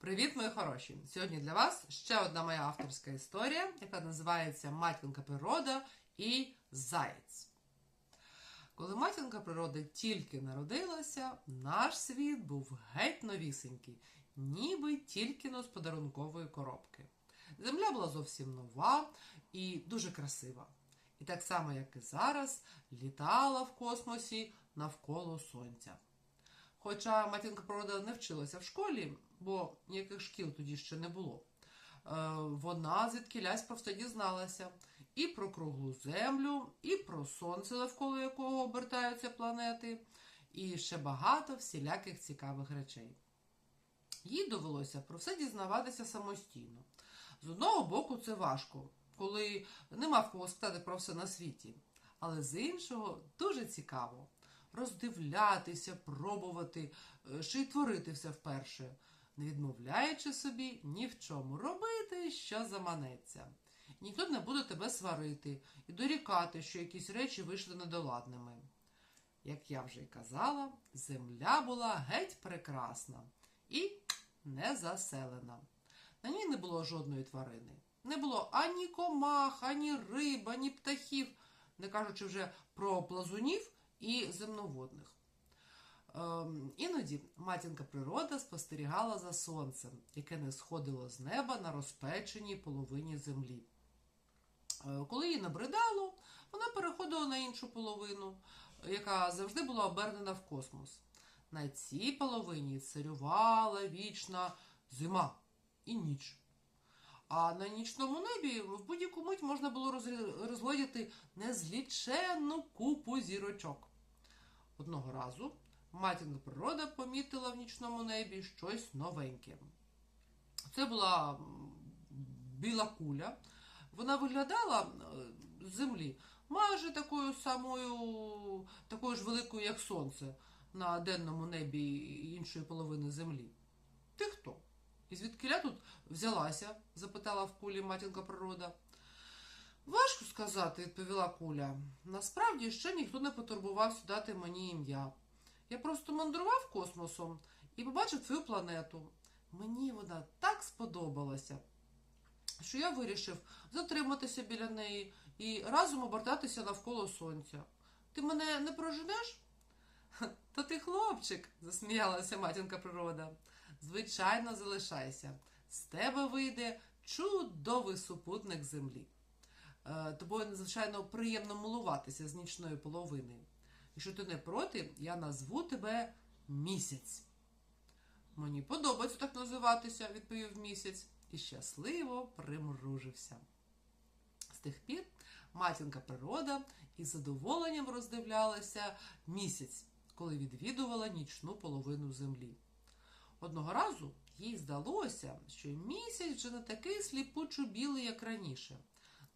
Привіт, мої хороші! Сьогодні для вас ще одна моя авторська історія, яка називається Матінка природа і Заєць. Коли матінка природи тільки народилася, наш світ був геть новісенький, ніби тільки но з подарункової коробки. Земля була зовсім нова і дуже красива. І так само, як і зараз, літала в космосі навколо сонця. Хоча матінка природа не вчилася в школі, бо ніяких шкіл тоді ще не було. е, Вона звідкілясь про все дізналася і про круглу землю, і про сонце, навколо якого обертаються планети, і ще багато всіляких цікавих речей. Їй довелося про все дізнаватися самостійно. З одного боку, це важко, коли нема в кого спитати про все на світі. Але з іншого дуже цікаво роздивлятися, пробувати, е, ще й творити все вперше, не відмовляючи собі ні в чому, робити, що заманеться. Ніхто не буде тебе сварити і дорікати, що якісь речі вийшли недоладними. Як я вже й казала, земля була геть прекрасна і не заселена. На ній не було жодної тварини. Не було ані комах, ані риб, ані птахів, не кажучи вже про плазунів і земноводних. Ем, іноді матінка природа спостерігала за сонцем, яке не сходило з неба на розпеченій половині землі. Е, Коли їй набридало, вона переходила на іншу половину, яка завжди була обернена в космос. На цій половині царювала вічна зима і ніч. А на нічному небі в будь-яку мить можна було розгледіти незліченну купу зірочок. Одного разу матінка природа помітила в нічному небі щось новеньке. Це була біла куля. Вона виглядала е, з землі майже такою самою, такою ж великою, як сонце на денному небі іншої половини землі. Ти хто? І звідкиля тут взялася? запитала в кулі матінка природа. Важко сказати, відповіла куля. Насправді ще ніхто не потурбувався дати мені ім'я. Я просто мандрував космосом і побачив твою планету. Мені вона так сподобалася, що я вирішив затриматися біля неї і разом обертатися навколо сонця. Ти мене не проженеш? «Ха, То ти хлопчик, засміялася матінка природа. Звичайно, залишайся. З тебе вийде чудовий супутник землі. Е, Тобою надзвичайно приємно милуватися з нічної половини. Якщо ти не проти, я назву тебе місяць. Мені подобається так називатися, відповів місяць, і щасливо примружився. З тих пір матінка природа із задоволенням роздивлялася місяць, коли відвідувала нічну половину землі. Одного разу їй здалося, що місяць вже не такий сліпучо білий, як раніше.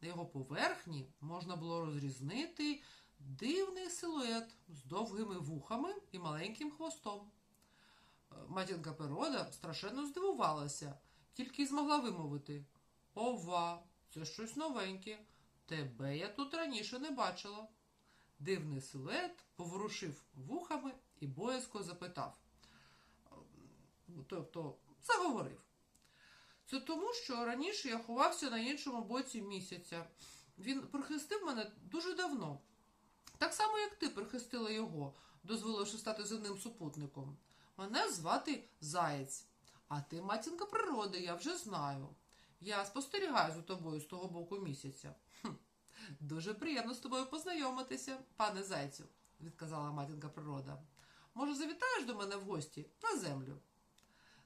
На його поверхні можна було розрізнити дивний силует з довгими вухами і маленьким хвостом. Е, Матінка природа страшенно здивувалася, тільки й змогла вимовити Ова, це щось новеньке. Тебе я тут раніше не бачила. Дивний силует поворушив вухами і боязко запитав. Тобто заговорив. Це тому, що раніше я ховався на іншому боці місяця. Він прихистив мене дуже давно. Так само, як ти прихистила його, дозволивши стати земним супутником. Мене звати Заєць, а ти матінка природи, я вже знаю. Я спостерігаю за тобою з того боку місяця. Хм, дуже приємно з тобою познайомитися, пане Зайцю, відказала матінка природа. Може, завітаєш до мене в гості на землю?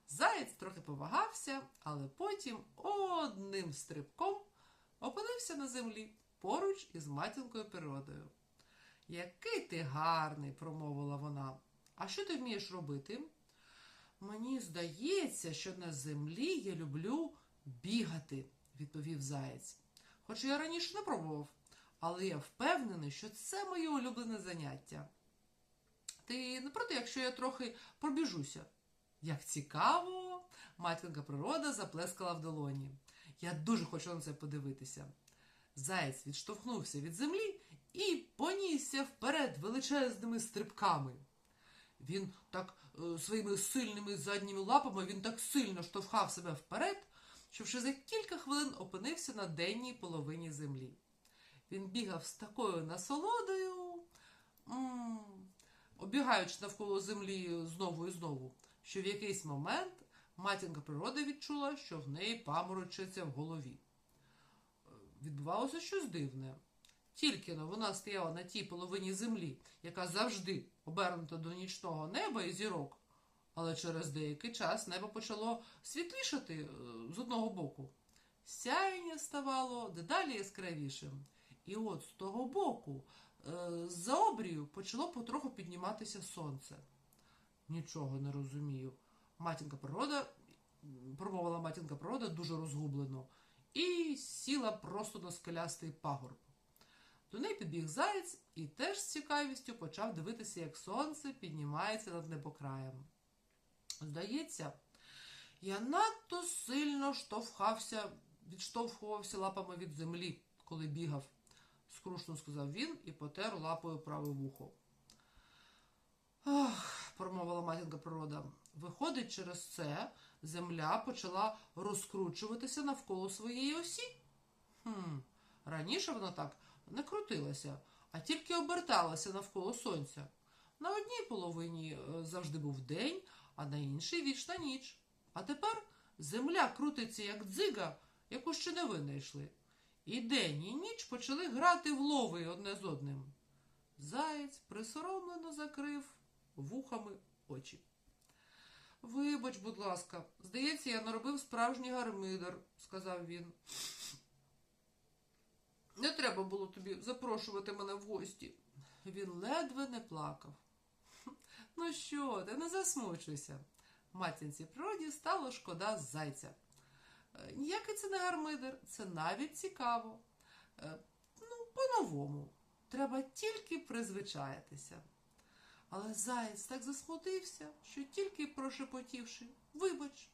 Заєць трохи повагався, але потім одним стрибком опинився на землі поруч із матінкою природою. Який ти гарний, промовила вона. А що ти вмієш робити? Мені здається, що на землі я люблю бігати, відповів заєць. Хоч я раніше не пробував, але я впевнений, що це моє улюблене заняття. Ти не проти, якщо я трохи пробіжуся? Як цікаво! Матінка природа заплескала в долоні. Я дуже хочу на це подивитися. Заєць відштовхнувся від землі і понісся вперед величезними стрибками. Він так е, своїми сильними задніми лапами він так сильно штовхав себе вперед, що вже за кілька хвилин опинився на денній половині землі. Він бігав з такою насолодою, м, обігаючи навколо землі знову і знову, що в якийсь момент матінка природа відчула, що в неї паморочиться в голові. Відбувалося щось дивне. Тільки но вона стояла на тій половині землі, яка завжди обернута до нічного неба і зірок, але через деякий час небо почало світлішати е, з одного боку. Сяєння ставало дедалі яскравішим. І от з того боку, е, з-за обрію, почало потроху підніматися сонце. Нічого не розумію. Матінка природа, промовила матінка природа дуже розгублено, і сіла просто на скелястий пагорб. До неї підбіг заєць і теж з цікавістю почав дивитися, як сонце піднімається над небокраєм. Здається, я надто сильно штовхався, відштовхувався лапами від землі, коли бігав, скрушно сказав він і потер лапою праве вухо. Природа. Виходить, через це земля почала розкручуватися навколо своєї осі. Хм, раніше вона так не крутилася, а тільки оберталася навколо сонця. На одній половині е, завжди був день, а на іншій вічна ніч. А тепер земля крутиться як дзига, яку ще не винайшли. І день, і ніч почали грати в лови одне з одним. Заєць присоромлено закрив вухами очі. Вибач, будь ласка, здається, я наробив справжній гармидер, сказав він. Не треба було тобі запрошувати мене в гості. Він ледве не плакав. Ну що, ти не засмучуйся. Матінці природі стало шкода зайця. «Е, Ніякий це не гармидер, це навіть цікаво. Е, Ну, по-новому. Треба тільки призвичаєтеся. Але заєць так засмутився, що тільки прошепотівши Вибач,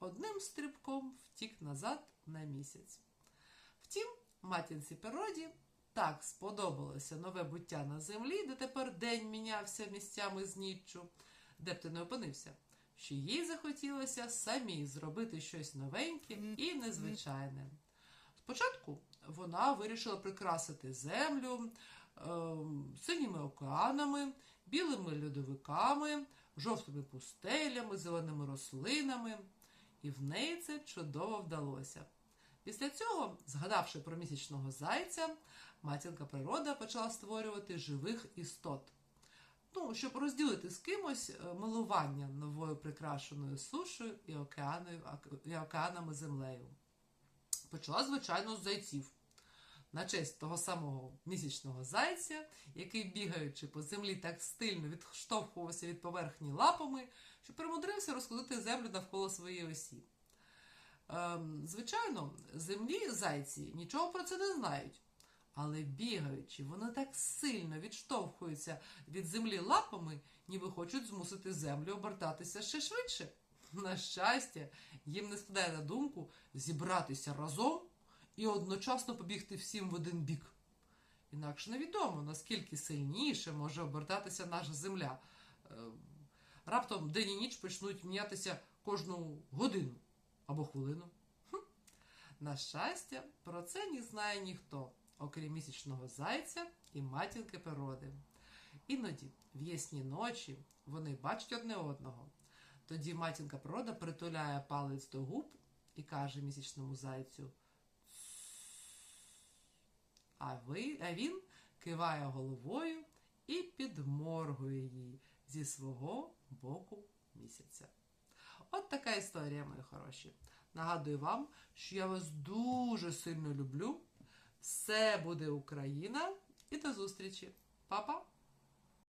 одним стрибком втік назад на місяць. Втім, матінці природі так сподобалося нове буття на землі, де тепер день мінявся місцями з ніччю, де б ти не опинився, що їй захотілося самій зробити щось новеньке і незвичайне. Спочатку вона вирішила прикрасити землю ем, синіми океанами, білими льодовиками, жовтими пустелями, зеленими рослинами, і в неї це чудово вдалося. Після цього, згадавши про місячного зайця, матінка природа почала створювати живих істот. Ну, щоб розділити з кимось е, милування новою прикрашеною сушею і океанами землею. Почала, звичайно, з зайців. На честь того самого місячного зайця, який, бігаючи по землі, так стильно відштовхувався від поверхні лапами, що примудрився розкладати землю навколо своєї осі. Ем, звичайно, землі зайці нічого про це не знають. Але бігаючи, вони так сильно відштовхуються від землі лапами, ніби хочуть змусити землю обертатися ще швидше. На щастя, їм не спадає на думку зібратися разом і одночасно побігти всім в один бік. Інакше невідомо, наскільки сильніше може обертатися наша земля. Е, Раптом день і ніч почнуть мінятися кожну годину або хвилину. Хм. На щастя, про це не знає ніхто, окрім місячного зайця і матінки природи. Іноді, в ясні ночі, вони бачать одне одного. Тоді матінка природа притуляє палець до губ і каже місячному зайцю. А, він киває головою і підморгує їй зі свого боку місяця. От така історія, мої хороші. Нагадую вам, що я вас дуже сильно люблю. Все буде Україна і до зустрічі. Па-па!